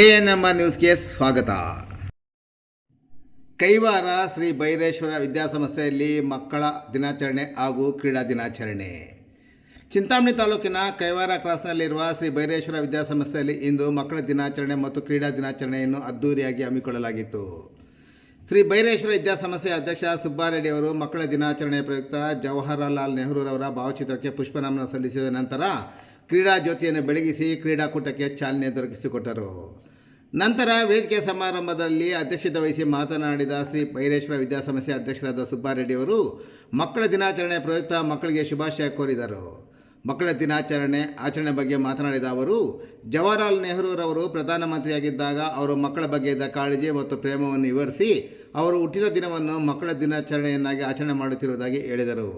A N M R ನ್ಯೂಸ್ಗೆ ಸ್ವಾಗತ. ಕೈವಾರ ಶ್ರೀ ಬೈರೇಶ್ವರ ವಿದ್ಯಾಸಂಸ್ಥೆಯಲ್ಲಿ ಮಕ್ಕಳ ದಿನಾಚರಣೆ ಹಾಗೂ ಕ್ರೀಡಾ ದಿನಾಚರಣೆ. ಚಿಂತಾಮಣಿ ತಾಲೂಕಿನ ಕೈವಾರ ಕ್ರಾಸ್ನಲ್ಲಿರುವ ಶ್ರೀ ಬೈರೇಶ್ವರ ವಿದ್ಯಾಸಂಸ್ಥೆಯಲ್ಲಿ ಇಂದು ಮಕ್ಕಳ ದಿನಾಚರಣೆ ಮತ್ತು ಕ್ರೀಡಾ ದಿನಾಚರಣೆಯನ್ನು ಅದ್ದೂರಿಯಾಗಿ ಹಮ್ಮಿಕೊಳ್ಳಲಾಗಿತ್ತು. ಶ್ರೀ ಬೈರೇಶ್ವರ ವಿದ್ಯಾಸಂಸ್ಥೆಯ ಅಧ್ಯಕ್ಷ ಸುಬ್ಬಾರೆಡ್ಡಿ ಅವರು ಮಕ್ಕಳ ದಿನಾಚರಣೆಯ ಪ್ರಯುಕ್ತ ಜವಾಹರಲಾಲ್ ನೆಹರೂರವರ ಭಾವಚಿತ್ರಕ್ಕೆ ಪುಷ್ಪನಮನ ಸಲ್ಲಿಸಿದ ನಂತರ ಕ್ರೀಡಾ ಜ್ಯೋತಿಯನ್ನು ಬೆಳಗಿಸಿ ಕ್ರೀಡಾಕೂಟಕ್ಕೆ ಚಾಲನೆ ದೊರಕಿಸಿಕೊಟ್ಟರು. ನಂತರ ವೇದಿಕೆ ಸಮಾರಂಭದಲ್ಲಿ ಅಧ್ಯಕ್ಷತೆ ವಹಿಸಿ ಮಾತನಾಡಿದ ಶ್ರೀ ಭೈರೇಶ್ವರ ವಿದ್ಯಾಸಂಸ್ಥೆ ಅಧ್ಯಕ್ಷರಾದ ಸುಬ್ಬಾರೆಡ್ಡಿಯವರು ಮಕ್ಕಳ ದಿನಾಚರಣೆ ಪ್ರಯುಕ್ತ ಮಕ್ಕಳಿಗೆ ಶುಭಾಶಯ ಕೋರಿದರು. ಮಕ್ಕಳ ದಿನಾಚರಣೆ ಆಚರಣೆ ಬಗ್ಗೆ ಮಾತನಾಡಿದ ಅವರು, ಜವಾಹರಲಾಲ್ ನೆಹರೂರವರು ಪ್ರಧಾನಮಂತ್ರಿಯಾಗಿದ್ದಾಗ ಅವರು ಮಕ್ಕಳ ಬಗ್ಗೆ ಇದ್ದ ಕಾಳಜಿ ಮತ್ತು ಪ್ರೇಮವನ್ನು ವಿವರಿಸಿ ಅವರು ಹುಟ್ಟಿದ ದಿನವನ್ನು ಮಕ್ಕಳ ದಿನಾಚರಣೆಯನ್ನಾಗಿ ಆಚರಣೆ ಮಾಡುತ್ತಿರುವುದಾಗಿ ಹೇಳಿದರು.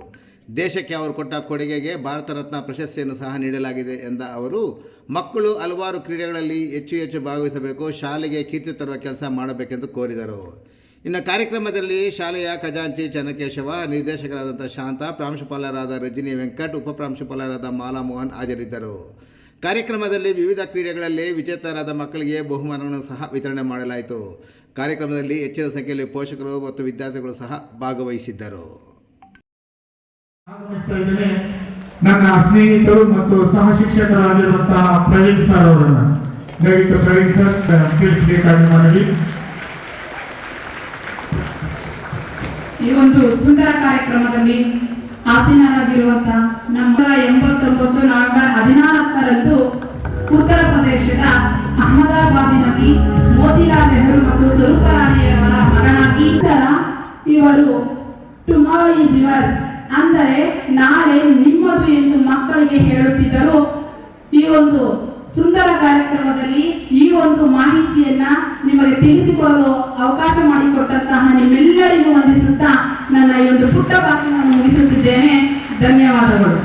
ದೇಶಕ್ಕೆ ಅವರು ಕೊಟ್ಟ ಕೊಡುಗೆಗೆ ಭಾರತ ರತ್ನ ಪ್ರಶಸ್ತಿಯನ್ನು ಸಹ ನೀಡಲಾಗಿದೆ ಎಂದ ಅವರು, ಮಕ್ಕಳು ಹಲವಾರು ಕ್ರೀಡೆಗಳಲ್ಲಿ ಹೆಚ್ಚು ಹೆಚ್ಚು ಭಾಗವಹಿಸಬೇಕು, ಶಾಲೆಗೆ ಕೀರ್ತಿ ತರುವ ಕೆಲಸ ಮಾಡಬೇಕೆಂದು ಕೋರಿದರು. ಇನ್ನು ಕಾರ್ಯಕ್ರಮದಲ್ಲಿ ಶಾಲೆಯ ಖಜಾಂಚಿ ಚನ್ನಕೇಶವ, ನಿರ್ದೇಶಕರಾದಂಥ ಶಾಂತ, ಪ್ರಾಂಶುಪಾಲರಾದ ರಜನಿ ವೆಂಕಟ್, ಉಪಪ್ರಾಂಶುಪಾಲರಾದ ಮಾಲಾ ಮೋಹನ್ ಹಾಜರಿದ್ದರು. ಕಾರ್ಯಕ್ರಮದಲ್ಲಿ ವಿವಿಧ ಕ್ರೀಡೆಗಳಲ್ಲಿ ವಿಜೇತರಾದ ಮಕ್ಕಳಿಗೆ ಬಹುಮಾನಗಳನ್ನು ಸಹ ವಿತರಣೆ ಮಾಡಲಾಯಿತು. ಕಾರ್ಯಕ್ರಮದಲ್ಲಿ ಹೆಚ್ಚಿನ ಸಂಖ್ಯೆಯಲ್ಲಿ ಪೋಷಕರು ಮತ್ತು ವಿದ್ಯಾರ್ಥಿಗಳು ಸಹ ಭಾಗವಹಿಸಿದ್ದರು. ನನ್ನ ಸ್ನೇಹಿತರು ಮತ್ತು ಸಹ ಶಿಕ್ಷಕರಾಗಿರುವಂತಹ ಪ್ರವೀಣ್ ಸರ್ ಅವರನ್ನ ದಯವಿಟ್ಟು ಪ್ರವೀಣ್ ಸರ್ ತಿಳಿಸಬೇಕಾಗಿ ಮನವಿ ಈ ಒಂದು ಸುಂದರ ಕಾರ್ಯಕ್ರಮದಲ್ಲಿ ಆಸೀನರಾಗಿರುವಂತಹ ನಮ್ಮ ಎಂಬತ್ತೊಂಬತ್ತು ನವೆಂಬರ್ ಹದಿನಾಲ್ಕರಂದು ಉತ್ತರ ಪ್ರದೇಶದ ಅಹಮದಾಬಾದಿನಲ್ಲಿ ಮೋತಿಲಾಲ್ ನೆಹರು ಮತ್ತು ಸ್ವರೂಪ ರಾಣಿಯವರ ಮಗನಾಗಿ ಇವರು ಟುಮಾರೋ ಇಸ್ ಯುವರ್ ಅಂದರೆ ನಾಳೆ ನಿಮ್ಮದು ಎಂದು ಮಕ್ಕಳಿಗೆ ಹೇಳುತ್ತಿದ್ದರು ಈ ಒಂದು ಸುಂದರ ಕಾರ್ಯಕ್ರಮದಲ್ಲಿ ಈ ಒಂದು ಮಾಹಿತಿಯನ್ನ ನಿಮಗೆ ತಿಳಿಸಿಕೊಳ್ಳಲು ಅವಕಾಶ ಮಾಡಿಕೊಟ್ಟಂತಹ ನಿಮ್ಮೆಲ್ಲರಿಗೂ ವಂದಿಸುತ್ತಾ ನನ್ನ ಈ ಒಂದು ಪುಟ್ಟ ಭಾಷಣವನ್ನು ಮುಗಿಸುತ್ತಿದ್ದೇನೆ. ಧನ್ಯವಾದಗಳು.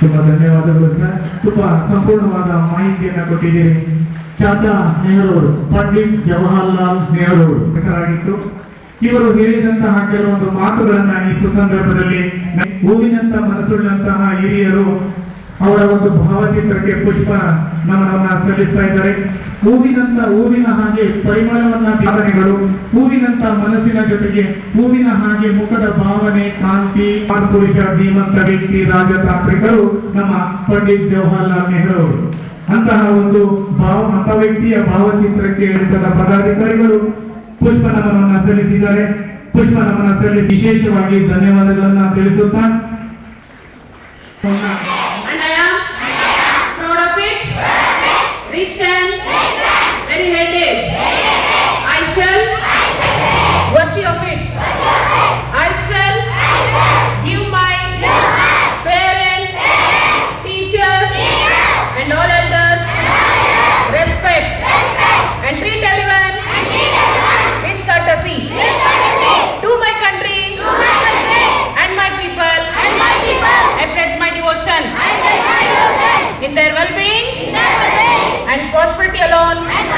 ತುಂಬಾ ಧನ್ಯವಾದಗಳು ಸರ್. ತುಂಬಾ ಸಂಪೂರ್ಣವಾದ ಮಾಹಿತಿಯನ್ನ ಕೊಟ್ಟಿದ್ದೀರಿ. ಖ್ಯಾತ ನೆಹರು ಪಂಡಿತ್ ಜವಾಹರ್ಲಾಲ್ ನೆಹರು ಅವರು ಹೆಸರಾಗಿತ್ತು ಇವರು ಹೇಳಿದಂತಹ ಕೆಲವೊಂದು ಮಾತುಗಳನ್ನ ಈ ಸುಸಂದರ್ಭದಲ್ಲಿ ಹೂವಿನಂತ ಮನಸ್ಸುಳ್ಳಂತಹ ಹಿರಿಯರು ಅವರ ಒಂದು ಭಾವಚಿತ್ರಕ್ಕೆ ಪುಷ್ಪ ನಮನವನ್ನ ಸಲ್ಲಿಸ್ತಾ ಇದ್ದಾರೆ. ಹೂವಿನಂತ ಹೂವಿನ ಹಾಗೆ ಪರಿಮಳವನ್ನ ಸಾಧನೆಗಳು, ಹೂವಿನಂತ ಮನಸ್ಸಿನ ಜೊತೆಗೆ ಹೂವಿನ ಹಾಗೆ ಮುಖದ ಭಾವನೆ, ಕಾಂತಿ ಪುರುಷ ಧೀಮಂತ ವ್ಯಕ್ತಿ, ರಾಜತಾಂತ್ರಿಕರು ನಮ್ಮ ಪಂಡಿತ್ ಜವಾಹರ್ಲಾಲ್ ನೆಹರು ಅಂತಹ ಒಂದು ಭಾವ ಮತ ವ್ಯಕ್ತಿಯ ಭಾವಚಿತ್ರಕ್ಕೆ ಪದಾಧಿಕಾರಿಗಳು ಪುಷ್ಪ ನಮನವನ್ನ ಸಲ್ಲಿಸಿದ್ದಾರೆ. ಪುಷ್ಪ ನಮನ ಸಲ್ಲಿಸಿ ವಿಶೇಷವಾಗಿ ಧನ್ಯವಾದಗಳನ್ನ ತಿಳಿಸುತ್ತಾ on.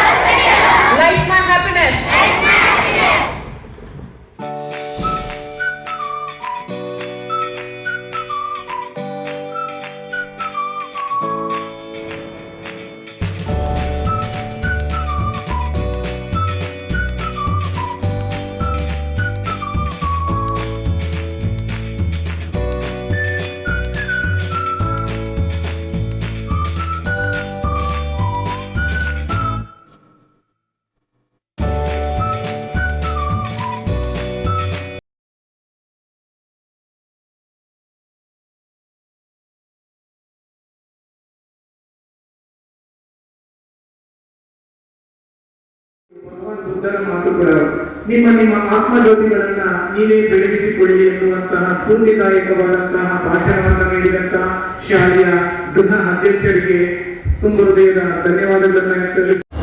ಭಗವಾನ್ ಬುದ್ಧನ ಮಾತುಗಳ. ನಿಮ್ಮ ನಿಮ್ಮ ಆತ್ಮಜ್ಯೋತಿಗಳನ್ನ ನೀವೇ ಬೆಳಗಿಸಿಕೊಳ್ಳಿ ಎನ್ನುವಂತಹ ಸ್ಫೂರ್ತಿದಾಯಕವಾದಂತಹ ಭಾಷಣವನ್ನು ನೀಡಿದಂತಹ ಶಾಲೆಯ ಗೃಹ ಅಧ್ಯಕ್ಷರಿಗೆ ತುಂಬ ಹೃದಯದ ಧನ್ಯವಾದಗಳನ್ನು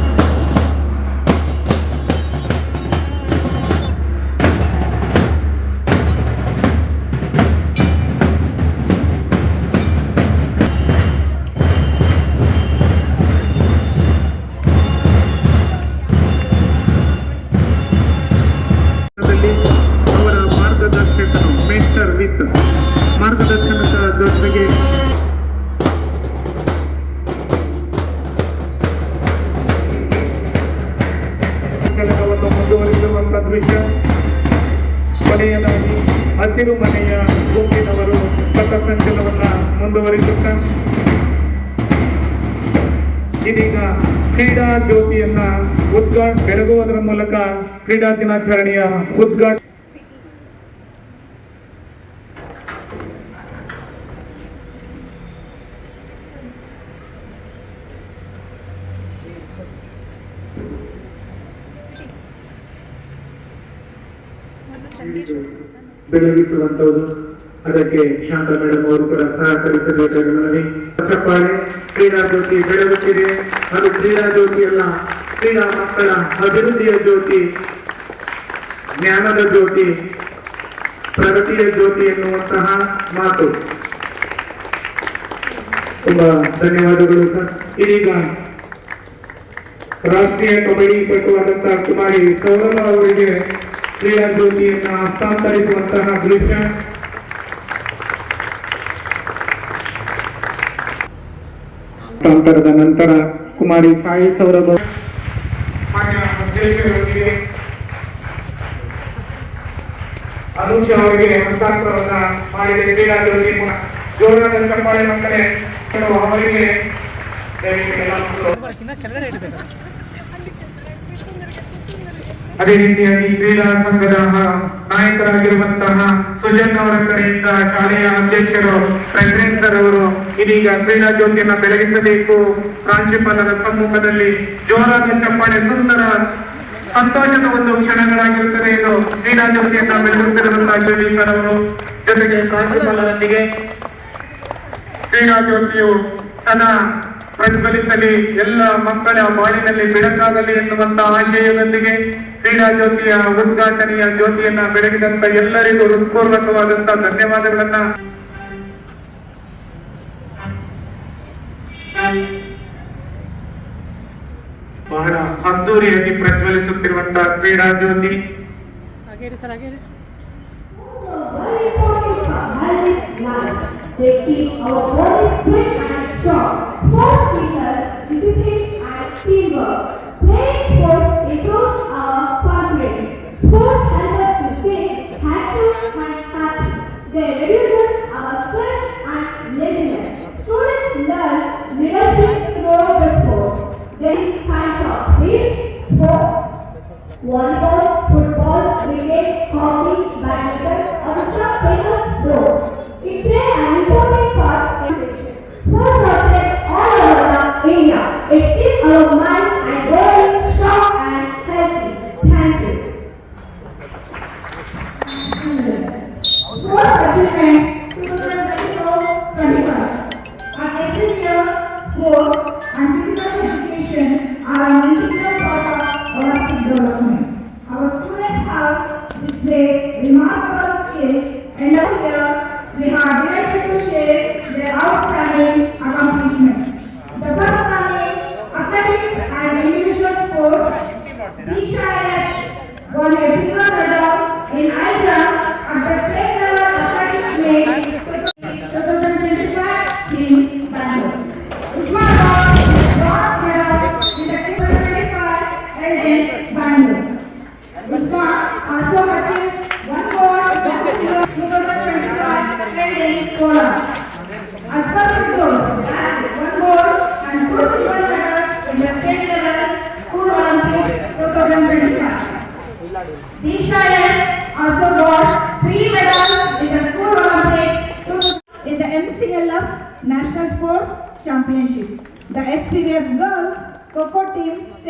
ದೃಶ್ಯ ಕೊನೆಯದಾಗಿ ಹಸಿರು ಮನೆಯ ಗುಂಪಿನವರು ಪಥಸಂಚಲನವನ್ನ ಮುಂದುವರಿಸುತ್ತ. ಇದೀಗ ಕ್ರೀಡಾ ಜ್ಯೋತಿಯನ್ನ ಉದ್ಘಾಟ ಬೆಳಗುವುದರ ಮೂಲಕ ಕ್ರೀಡಾ ದಿನಾಚರಣೆಯ ಉದ್ಘಾಟ ಬೆಳಗಿಸುವಂತದ್ದು ಅದಕ್ಕೆ ಶಾಂತ ಮೇಡಮ್ ಅವರು ಕೂಡ ಸಹಕರಿಸಬೇಕಾದ ಮನವಿ. ಚಪ್ಪಾಳೆ ಕ್ರೀಡಾ ಜ್ಯೋತಿ ಬೆಳಗುತ್ತಿದೆ. ಅದು ಕ್ರೀಡಾ ಜ್ಯೋತಿ ಅಲ್ಲ, ಕ್ರೀಡಾ ಮಕ್ಕಳ ಅಭಿವೃದ್ಧಿಯ ಜ್ಯೋತಿ, ಜ್ಞಾನದ ಜ್ಯೋತಿ, ಪ್ರಗತಿಯ ಜ್ಯೋತಿ ಎನ್ನುವಂತಹ ಮಾತು. ತುಂಬಾ ಧನ್ಯವಾದಗಳು ಸರ್. ಇದೀಗ ರಾಷ್ಟ್ರೀಯ ಕಬಡ್ಡಿ ಪಟುವಾದಂತಹ ಕುಮಾರಿ ಸೌರಭ ಅವರಿಗೆ ಕ್ರೀಡಾ ಜ್ಯೋತಿಯನ್ನು ಹಸ್ತಾಂತರಿಸುವಂತಹ ದೃಶ್ಯ. ಹಸ್ತಾಂತರದ ನಂತರ ಕುಮಾರಿ ಸಾಯಿ ಸೌರಭ ಅನುಷ ಅವರಿಗೆ ಹಸ್ತಾಂತರವನ್ನ ಮಾಡಿದೆ. ಕ್ರೀಡಾ ಜ್ಯೋತಿ ಜೋರಾದ ಚಪ್ಪಾಳೆ ಮಕ್ಕಳೇ ಅವರಿಗೆ. ಎಲ್ಲ ಮಕ್ಕಳು ಅದೇ ರೀತಿಯಾಗಿ ಕ್ರೀಡಾ ಸಂಘದ ನಾಯಕರಾಗಿರುವಂತಹ ಸುಜನ್ ಅವರ ಕಡೆಯಿಂದ ಶಾಲೆಯ ಅಧ್ಯಕ್ಷರು ಪ್ರೆಸಿಡೆಂಟ್ ಸರ್ ಅವರು ಇದೀಗ ಕ್ರೀಡಾ ಜ್ಯೋತಿಯನ್ನ ಬೆಳಗಿಸಬೇಕು. ಪ್ರಾಂಶುಪಾಲರ ಸಮ್ಮುಖದಲ್ಲಿ ಜೋರಾದ ಚಪ್ಪಾಳೆ, ಸುಂದರ ಸಂತೋಷದ ಒಂದು ಕ್ಷಣಗಳಾಗಿರುತ್ತದೆ ಎಂದು ಕ್ರೀಡಾ ಜ್ಯೋತಿಯನ್ನ ಬೆಳಗುತ್ತಿರುವಂತಹ ಜೋಲಿ ಸರ್ ಅವರು. ಜೊತೆಗೆ ಪ್ರಾಂಶುಪಾಲರೊಂದಿಗೆ ಕ್ರೀಡಾ ಜ್ಯೋತಿಯು ಸದಾ ಪ್ರತಿಫಲಿಸಲಿ ಎಲ್ಲ ಮಕ್ಕಳ ಬಾಳಿನಲ್ಲಿ ಬೆಳಕಾಗಲಿ ಎನ್ನುವಂತಹ ಆಶಯದೊಂದಿಗೆ ಕ್ರೀಡಾ ಜ್ಯೋತಿಯ ಉದ್ಘಾಟನೆಯ ಜ್ಯೋತಿಯನ್ನ ಬೆಳಗಿದಂತ ಎಲ್ಲರಿಗೂ ಹೃತ್ಪೂರ್ವಕವಾದಂತಹ ಧನ್ಯವಾದಗಳನ್ನ ಬಹಳ ಅದ್ದೂರಿಯಾಗಿ ಪ್ರಜ್ವಲಿಸುತ್ತಿರುವಂತಹ ಕ್ರೀಡಾ ಜ್ಯೋತಿ They keep our body fit and strong. Sports teaches discipline and teamwork. Playing sports improves our God help us to stay thankful and happy. The radio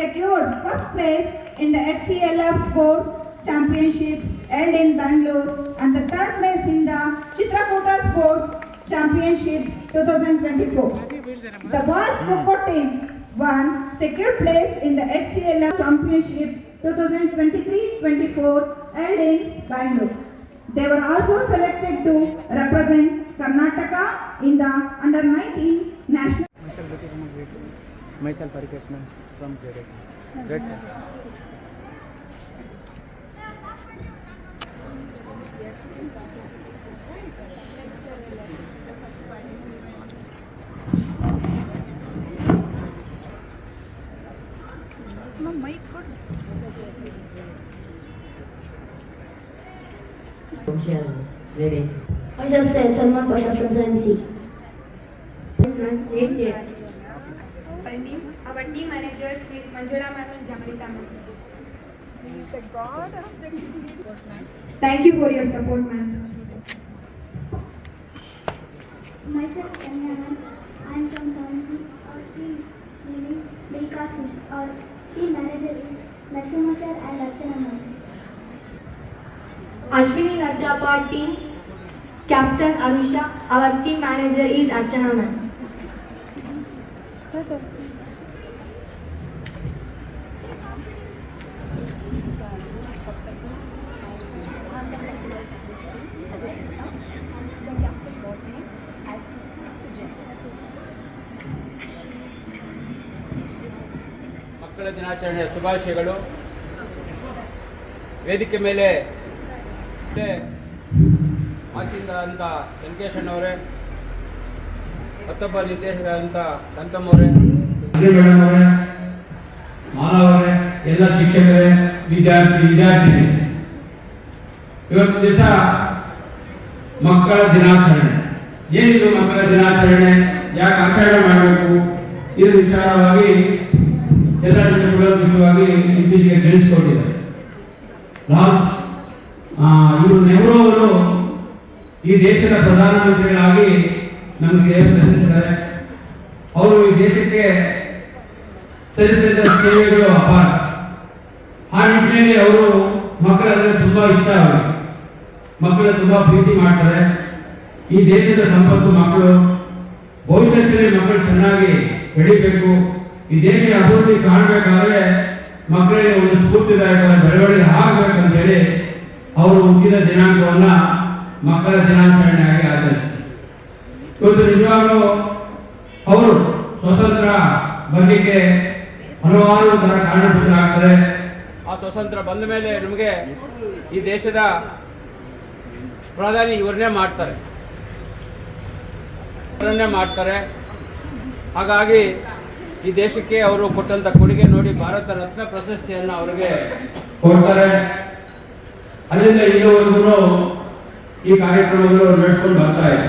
secured first place in the HCLF Sports Championship held in Bangalore and the third place in the Chitrakuta Sports Championship 2024. The boys hmm. Coco team won second place in the HCLF Championship 2023-24 held in Bangalore. They were also selected to represent Karnataka in the under 19 national Myself, Hari Krishna from Jadega. Red मग माहीत पड वेळे अशा सन्मान प्रशासन Thank you for your support ma'am. Myself, Kanya, I am from Savansi. Our team leading Bilkasi. Our team manager is Lakshma sir and Archana ma'am. Ashwini Rajapal team captain Arusha. Our team manager is Archana ma'am. ಮಕ್ಕಳ ದಿನಾಚರಣೆಯ ಶುಭಾಶಯಗಳು. ವೇದಿಕೆ ಮೇಲೆ ಅಂತ ವೆಂಕಟೇಶಣ್ಣವರೇ ಮತ್ತೊಬ್ಬ ನಿರ್ದೇಶಕರಾದಂಥ ಸಂತಮ್ಮವರೇ. ಅವರೇ ಮಾನವರೇ, ಎಲ್ಲ ಶಿಕ್ಷಕರೇ, ವಿದ್ಯಾರ್ಥಿ, ವಿದ್ಯಾರ್ಥಿನಿ. ಇವತ್ತು ದಿವಸ ಮಕ್ಕಳ ದಿನಾಚರಣೆ. ಏನಿದು ಮಕ್ಕಳ ದಿನಾಚರಣೆ? ಯಾಕೆ ಆಚರಣೆ ಮಾಡಬೇಕು? ಇದು ವಿಚಾರವಾಗಿ ಎಲ್ಲ ವಿಷಯವಾಗಿ ಇತ್ತೀಚೆಗೆ ಆ, ಇವರು ನೆಹರು ಅವರು ಈ ದೇಶದ ಪ್ರಧಾನಮಂತ್ರಿಗಳಾಗಿ ನಮಗೆ ಸೇವೆ ಸಲ್ಲಿಸಿದ್ದಾರೆ. ಅವರು ಈ ದೇಶಕ್ಕೆ ಸಲ್ಲಿಸಿದ ಸೇವೆಗಳು ಅಪಾರ. ಆ ನಿಟ್ಟಿನಲ್ಲಿ ಅವರು ಮಕ್ಕಳಂದ್ರೆ ತುಂಬ ಇಷ್ಟ ಅವರು ಮಕ್ಕಳು ತುಂಬ ಪ್ರೀತಿ ಮಾಡ್ತಾರೆ. ಈ ದೇಶದ ಸಂಪತ್ತು ಮಕ್ಕಳು ಭವಿಷ್ಯದಲ್ಲಿ ಮಕ್ಕಳು ಚೆನ್ನಾಗಿ ಬೆಳಿಬೇಕು. ಈ ದೇಶ ಅಭಿವೃದ್ಧಿ ಕಾಣಬೇಕಾದ್ರೆ ಮಕ್ಕಳಿಗೆ ಒಂದು ಸ್ಫೂರ್ತಿದಾಯಕ ಬೆಳವಣಿಗೆ ಆಗಬೇಕಂತ ಹೇಳಿ ಅವರು ಹುಟ್ಟಿದ ದಿನಾಂಕವನ್ನ ಮಕ್ಕಳ ದಿನಾಚರಣೆಯಾಗಿ ಆಚರಿಸ್ತಾರೆ ಇವತ್ತು ನಿಜವಾಗ್ಲೂ ಅವರು ಸ್ವತಂತ್ರ ಬರಲಿಕ್ಕೆ ಹಲವಾರು ತರ ಕಾರಣಭೂತರಾಗ್ತಾರೆ. ಆ ಸ್ವತಂತ್ರ ಬಂದ ಮೇಲೆ ನಮಗೆ ಈ ದೇಶದ ಪ್ರಧಾನಿ ಇವರನ್ನೇ ಮಾಡ್ತಾರೆ. ಇವರನ್ನೇ ಮಾಡ್ತಾರೆ. ಹಾಗಾಗಿ ಈ ದೇಶಕ್ಕೆ ಅವರು ಕೊಟ್ಟಂತ ಕೊಡುಗೆ ನೋಡಿ ಭಾರತ ರತ್ನ ಪ್ರಶಸ್ತಿಯನ್ನು ಅವರಿಗೆ ಕೊಡ್ತಾರೆ. ಅಲ್ಲಿಂದ ಇಲ್ಲಿವರೆಗೂ ಈ ಕಾರ್ಯಕ್ರಮಗಳು ನಡೆಸ್ಕೊಂಡು ಬರ್ತಾ ಇದೆ.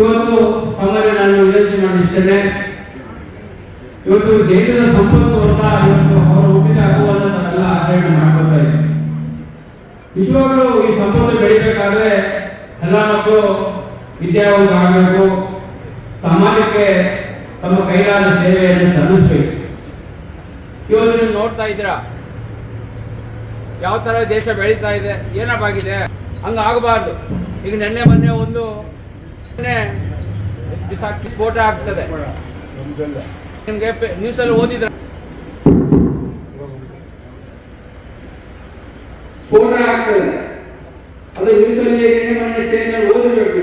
ಇವತ್ತು ತಮ್ಮಲ್ಲಿ ನಾನು ವಿನಂತಿ ಮಾಡಿಸ್ತೇನೆ, ಇವತ್ತು ದೇಶದ ಸಂಪತ್ತು ಅಂತ ಇವತ್ತು ಅವರು ಹುಟ್ಟಿದ ತಾವೆಲ್ಲ ಆಚರಣೆ ಮಾಡ್ಕೊತಾ ಇದೆ ನಿಜವಾಗ್ಲೂ ಈ ಸಂಪತ್ತು ಬೆಳಿಬೇಕಾದ್ರೆ ಎಲ್ಲ ಮಕ್ಕಳು ವಿದ್ಯಾವಂತ ಆಗಬೇಕು ಸಮಾಜಕ್ಕೆ ತಮ್ಮ ಕೈಲಾದ ಸೇವೆಯನ್ನು ಸಲ್ಲಿಸಬೇಕು. ಇವತ್ತು ನೀವು ನೋಡ್ತಾ ಇದ್ದೀರಾ? ಯಾವ ತರ ದೇಶ ಬೆಳೀತಾ ಇದೆ ಏನಪ್ಪಾಗಿದೆ ಹಂಗಾಗಬಾರ್ದು. ಈಗ ನೆನ್ನೆ ಮೊನ್ನೆ ಒಂದು ಬಿಸಾಕಿ ಸ್ಫೋಟ ಆಗ್ತದೆ. ನಿಮ್ಗೆ ನ್ಯೂಸಲ್ಲಿ ಓದಿದ್ರ ಸ್ಫೋಟ ಆಗ್ತದೆ. ಅದು ನ್ಯೂಸಲ್ಲಿ ಓದಬೇಕು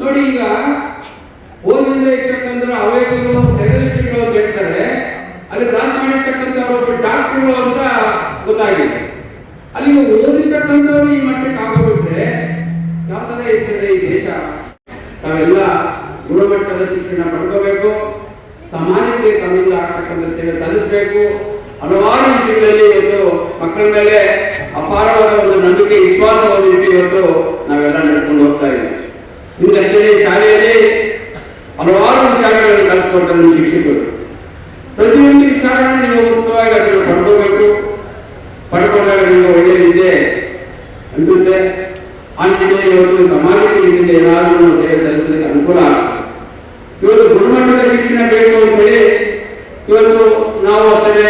ನೋಡಿ ಈಗ ಓದಿಲ್ಲದೆ ಟೆರರಿಸ್ಟ್ಗಳು ಅಂತ ಹೇಳ್ತಾರೆ. ಅಲ್ಲಿ ಕ್ರಾಸ್ ಮಾಡಿರ್ತಕ್ಕಂಥ ಒಬ್ಬ ಅಂತ ಗೊತ್ತಾಗಿದೆ. ಅಲ್ಲಿ ಓದಿರ್ತಕ್ಕಂಥವ್ರು ಈ ಮಟ್ಟಕ್ಕೆ ಆಗೋಗ್ಬಿಟ್ರೆ ಯಾವ ಇರ್ತದೆ ಈ ದೇಶ? ತಾವೆಲ್ಲ ಗುಣಮಟ್ಟದ ಶಿಕ್ಷಣ ಪಡ್ಕೋಬೇಕು. ಸಮಾಜಕ್ಕೆ ತಮ್ಮಿಂದ ಆಗ್ತಕ್ಕಂಥ ಸೇವೆ ಸಲ್ಲಿಸಬೇಕು. ಹಲವಾರು ವಿಷಯಗಳಲ್ಲಿ ಇವತ್ತು ಮಕ್ಕಳ ಮೇಲೆ ಅಪಾರವಾದ ಒಂದು ನಂಬಿಕೆ ವಿಶ್ವಾಸವನ್ನು ಇವತ್ತು ನಾವೆಲ್ಲ ನಡ್ಕೊಂಡು ಹೋಗ್ತಾ ಇದ್ದೀವಿ. ಇಂದಷ್ಟೇ ಶಾಲೆಯಲ್ಲಿ ಹಲವಾರು ವಿಚಾರಗಳನ್ನು ಕಲಿಸ್ಕೊಂಡು ಶಿಕ್ಷಕರು ಪ್ರತಿಯೊಂದು ವಿಚಾರವನ್ನು ನೀವು ಮುಕ್ತವಾಗಿ ಅದನ್ನು ಪಡ್ಕೋಬೇಕು. ಪಡ್ಕೊಂಡಾಗ ನಿಮಗೆ ಒಳ್ಳೆಯದಿದೆ ವಿದ್ಯೆ ಆಗಿದೆ ಇವತ್ತು ಸಮಾಜಕ್ಕೆ ಇದರಿಂದ ಏನಾದರೂ ಸೇವೆ ಸಲ್ಲಿಸಲಿಕ್ಕೆ ಅನುಕೂಲ ಇವತ್ತು ಗುಣಮಟ್ಟದ ಶಿಕ್ಷಣ ಬೇಕು ಅಂತೇಳಿ ಇವತ್ತು ನಾವು ಅಷ್ಟೇ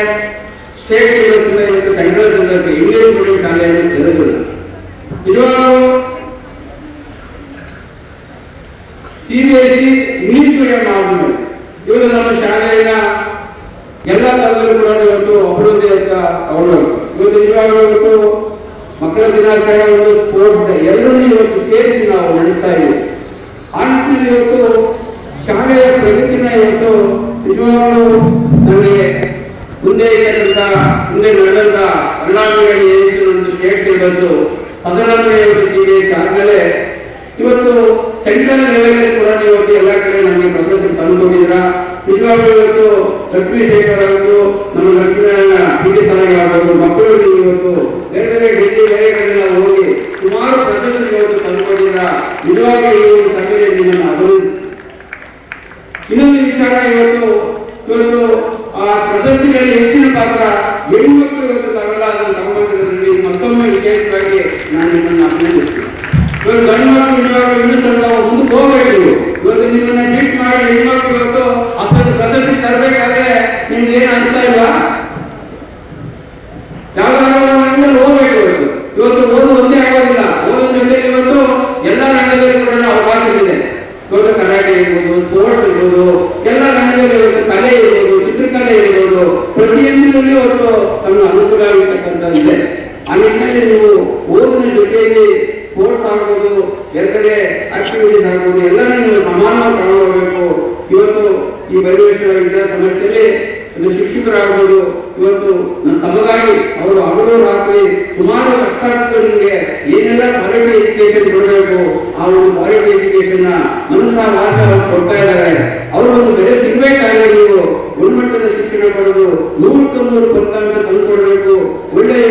ಸ್ಟೇಟ್ ಯೂನಿವರ್ಸಿಟಿ ಇವತ್ತು ಸೆಂಟ್ರಲ್ ಯೂನಿವರ್ಸಿಟಿ ಇಂಗ್ಲಿಷ್ ಮೀಡಿಯಂ ಶಾಲೆಯನ್ನು ತೆರೆದಿಲ್ಲ. ಇವಾಗ C B S C English medium ನಾವು ಇವಾಗ ನಮ್ಮ ಶಾಲೆಯ ಎಲ್ಲ ತರಗತಿಗಳು ಕೂಡ ಇವತ್ತು ಅಭಿವೃದ್ಧಿ ಅಂತ ಅವರು. ಇವತ್ತು ನಿಜವಾಗ್ಲೂ ಇವತ್ತು ಮಕ್ಕಳ ದಿನಾಚರಣೆ ಒಂದು ಸ್ಪೋರ್ಟ್ಸ್ ಎಲ್ಲರೂ ಇವತ್ತು ಸೇರಿಸಿ ನಾವು ನಡೆಸ್ತಾ ಇದ್ದೀವಿ. ಆ ಇವತ್ತು ಶಾಲೆಯ ಪ್ರಗತಿನ ಇವತ್ತು ನಿಜವಾಗ್ಲೂ ನನಗೆ ಮುಂದೆ ಇರತಕ್ಕಂಥ ಮುಂದೆ ನಡೆದಂತ ಪರಿಣಾಮಗಳು ಏನಿತ್ತು ಒಂದು ಸ್ಟೇಟ್ ಸಿಲೆಬಸ್ ಅದರಲ್ಲಿ ಇವತ್ತು ಸಿ ಎಸ್ ಆದ್ಮೇಲೆ ಇವತ್ತು ಸೆಂಟ್ರಲ್ ಲೆವೆಲ್ ಕೂಡ ಇವತ್ತು ಎಲ್ಲ ಕಡೆ ನಮಗೆ ಪ್ರಶಸ್ತಿ ತಂದುಕೊಂಡಿದ್ರ ನಿಜವಾಗ್ಲೂ ಇವತ್ತು ಲಕ್ಷ್ಮೀ ಶೇಖರ್ ಅವರು ನಮ್ಮ ಲಕ್ಷ್ಮೀನಾರಾಯಣ ಪಿಡಿ ಸಲಹೆ ಆಗ್ಬೋದು, ಮಕ್ಕಳು ಇವತ್ತು ಬೇರೆ ಬೇರೆ ಡೆಲ್ಲಿ, ಬೇರೆ ಕಡೆಲ್ಲ ಹೋಗಿ ಸುಮಾರು ಪ್ರಶಸ್ತಿ ಇವತ್ತು ತಂದುಕೊಂಡಿದ್ರ ನಿಜವಾಗಿ ಈ ಒಂದು ಸಭೆಯಲ್ಲಿ ನಾನು ಅಭಿನಂದಿಸ್ತೀನಿ ಇನ್ನೊಂದು ವಿಚಾರ ಇವತ್ತು ಇವತ್ತು, ಆ ಪ್ರಶಸ್ತಿಗಳಲ್ಲಿ ಹೆಚ್ಚಿನ ಪಾತ್ರ ಹೆಣ್ಮಕ್ಳು ಇವತ್ತು ಅದನ್ನು ತಗೊಂಡಿರೋದ್ರಲ್ಲಿ ಮತ್ತೊಮ್ಮೆ ವಿಶೇಷವಾಗಿ ನಾನು ನಿಮ್ಮನ್ನು ಅಭಿನಂದಿಸ್ತೀನಿ. ಇವತ್ತು ಗಂಡು ಮಕ್ಕಳು ಇರುವಾಗ ಇನ್ನೂ ಸ್ವಲ್ಪ ಮುಂದಕ್ಕೆ ಹೋಗಬೇಕು. ಇವತ್ತು ನಿಮ್ಮನ್ನ ಟ್ರೀಟ್ ಮಾಡಿ ಹೆಣ್ಮಕ್ಳು ಇವತ್ತು ಅಷ್ಟೊಂದು ಪದ್ಧತಿ ತರಬೇಕಾದ್ರೆ ನಿಮ್ಗೆ ಏನು ಅನ್ಸ್ತಾ ಇಲ್ವಾ ಯಾವ್ದಾದ್ರು ಹೋಗ್ಬೇಕು ಇವತ್ತು. ಇವತ್ತು ಒಂದೇ ಆಗೋದಿಲ್ಲ. ಓದೋ ಜೊತೆ ಇವತ್ತು ಎಲ್ಲ ರಂಗದಲ್ಲಿ ಅವಕಾಶ ಇದೆ. ಇವತ್ತು ಕರಾಟೆ ಇರ್ಬೋದು ಸ್ಪೋರ್ಟ್ಸ್ ಇರ್ಬೋದು, ಎಲ್ಲ ರಂಗದಲ್ಲಿ ಕಲೆ ಇರ್ಬೋದು, ಚಿತ್ರಕಲೆ ಇರ್ಬೋದು. ಇವತ್ತು ತಮ್ಮ ಅನುಕೂಲ ಆಗಿರ್ತಕ್ಕಂಥ ಇದೆ. ಆ ನಿಟ್ಟಿನಲ್ಲಿ ನೀವು ಓದಿನ ಜೊತೆಯಲ್ಲಿ ಸ್ಪೋರ್ಟ್ಸ್ ಆಗ್ಬೋದು ಎರಡನೇ ಆಕ್ಟಿವಿಟೀಸ್ ಆಗ್ಬೋದು ಎಲ್ಲರೂ ನೀವು ಸಮಾನವಾಗಿ ತಗೊಂಡೋಗ್ಬೇಕು ಇವತ್ತು ಈ ಬೈರೇಶ್ವರ ಸಮಸ್ಯೆಯಲ್ಲಿ ಒಂದು ಶಿಕ್ಷಕರಾಗ್ಬೋದು. ಇವತ್ತು ನನ್ನ ತಮಗಾಗಿ ಅವರು ಹಗಲು ರಾತ್ರಿ ಸುಮಾರು ಕಷ್ಟ ನಿಮಗೆ. ಏನೆಲ್ಲ ಕ್ವಾಲಿಟಿ ಎಜುಕೇಶನ್ ಕೊಡಬೇಕು, ಆ ಒಂದು ಕ್ವಾಲಿಟಿ ಎಜುಕೇಶನ್ ಮನಸ್ಸ ವಾಸ ಕೊಡ್ತಾ ಇದ್ದಾರೆ. ಅವರು ಒಂದು ಬೆಲೆ ಸಿಗ್ಬೇಕಾದ್ರೆ ನೀವು. ಗುಣಮಟ್ಟದ ಶಿಕ್ಷಣ ಪಡೆದು ನೂರಕ್ಕೆ ನೂರು ಫಲಿತಾಂಶ ತಂದುಕೊಡಬೇಕು. ಒಳ್ಳೆಯ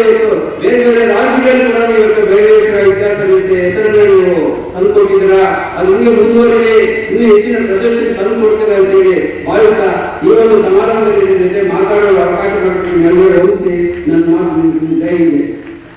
ಬೇರೆ ಬೇರೆ ರಾಜ್ಯಗಳಲ್ಲಿ ಕೂಡ ಇವತ್ತು ಬೇರೆ ಬೇರೆ ವಿದ್ಯಾರ್ಥಿಗಳಿಗೆ ಹೆಸರನ್ನು ನೀವು ತಂದುಕೊಟ್ಟಿದ್ದೀರಾ? ಅದು ಹಿಂಗೆ ಮುಂದುವರಿಲಿ. ಇನ್ನೂ ಹೆಚ್ಚಿನ ಪ್ರದರ್ಶನ ತಂದುಕೊಡ್ತೀರಾ ಅಂತೇಳಿ ಭಾವಿಸ್ತಾ ಈ ಒಂದು ಸಮಾರಂಭದಲ್ಲಿ ಜೊತೆ ಮಾತಾಡುವ ಅವಕಾಶ ಕೊಟ್ಟು ವಂದಿಸಿ ನನ್ನ ಮಾತು ಜೈ.